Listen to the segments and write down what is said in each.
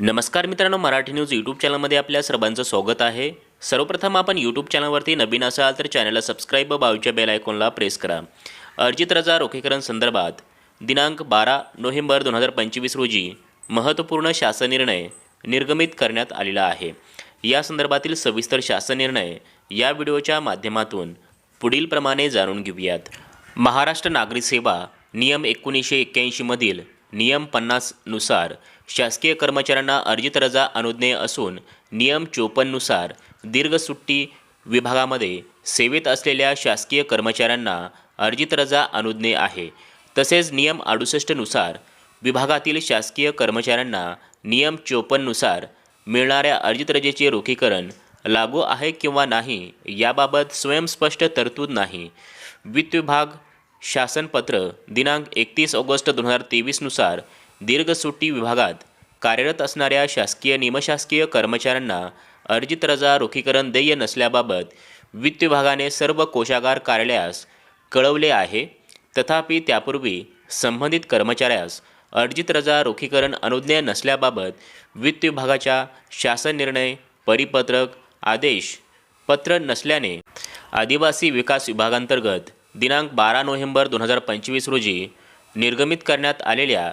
नमस्कार मित्रांनो Marathi news YouTube चॅनलमध्ये आपल्या सर्वांचं स्वागत आहे. सर्वप्रथम आपण यूट्यूब चॅनलवरती नवीन असाल तर चॅनलला सबस्क्राईब व बाजूच्या बेल आयकॉनला प्रेस करा. अर्जित रजा रोखीकरण संदर्भात दिनांक बारा नोव्हेंबर दोन हजार पंचवीस रोजी महत्त्वपूर्ण शासन निर्णय निर्गमित करण्यात आलेला आहे. या संदर्भातील सविस्तर शासन निर्णय या व्हिडिओच्या माध्यमातून पुढीलप्रमाणे जाणून घेऊयात. महाराष्ट्र नागरी सेवा नियम एकोणीसशे एक्क्याऐंशीमधील नियम पन्नासनुसार शासकीय कर्मचाऱ्यांना अर्जित रजा अनुज्ञेय असून नियम चोपन्ननुसार दीर्घ सुट्टी विभागामध्ये सेवेत असलेल्या शासकीय कर्मचाऱ्यांना अर्जित रजा अनुज्ञेय आहे. तसेच नियम अडुसष्टनुसार विभागातील शासकीय कर्मचाऱ्यांना नियम चोपन्ननुसार मिळणाऱ्या अर्जित रजेचे रोखीकरण लागू आहे किंवा नाही याबाबत स्वयंस्पष्ट तरतूद नाही. वित्त विभाग शासनपत्र दिनांक एकतीस ऑगस्ट दोन हजार तेवीसनुसार दीर्घ सुट्टी विभागात कार्यरत असणाऱ्या शासकीय निमशासकीय कर्मचाऱ्यांना अर्जित रजा रोखीकरण देय नसल्याबाबत वित्त विभागाने सर्व कोशागार कार्यालयास कळवले आहे. तथापि त्यापूर्वी संबंधित कर्मचाऱ्यास अर्जित रजा रोखीकरण अनुज्ञेय नसल्याबाबत वित्त विभागाच्या शासन निर्णय परिपत्रक आदेश पत्र नसल्याने आदिवासी विकास विभागांतर्गत दिनांक बारा नोव्हेंबर दोन हजार पंचवीस रोजी निर्गमित करण्यात आलेल्या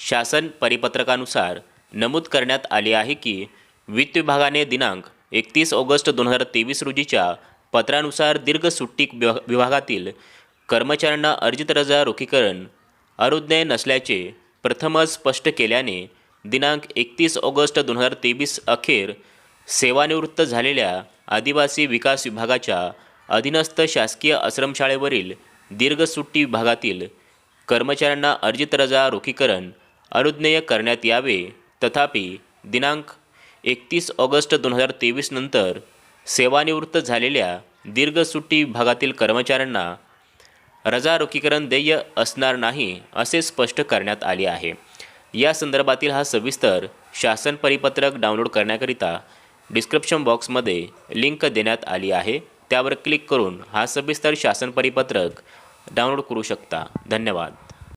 शासन परिपत्रकानुसार नमूद करण्यात आले आहे की वित्त विभागाने दिनांक एकतीस ऑगस्ट दोन हजार तेवीस रोजीच्या पत्रानुसार दीर्घ सुट्टी विभागातील कर्मचाऱ्यांना अर्जित रजा रोखीकरण अनुज्ञेय नसल्याचे प्रथमच स्पष्ट केल्याने दिनांक एकतीस ऑगस्ट दोन हजार तेवीस अखेर सेवानिवृत्त झालेल्या आदिवासी विकास विभागाच्या अधीनस्थ शासकीय आश्रमशाळेवरील दीर्घ सुट्टी विभागातील कर्मचाऱ्यांना अर्जित रजा रोखीकरण अनुज्ञेय करण्यात यावे. तथापि दिनांक एकतीस ऑगस्ट दोन हजार तेवीस नंतर सेवानिवृत्त झालेल्या दीर्घ सुट्टी विभागातील कर्मचाऱ्यांना रजा रोखीकरण देय असणार नाही असे स्पष्ट करण्यात आले आहे. या संदर्भातील हा सविस्तर शासन परिपत्रक डाउनलोड करण्याकरिता डिस्क्रिप्शन बॉक्समध्ये लिंक देण्यात आली आहे. त्यावर क्लिक करून हा सविस्तर शासन परिपत्रक डाउनलोड करू शकता. धन्यवाद.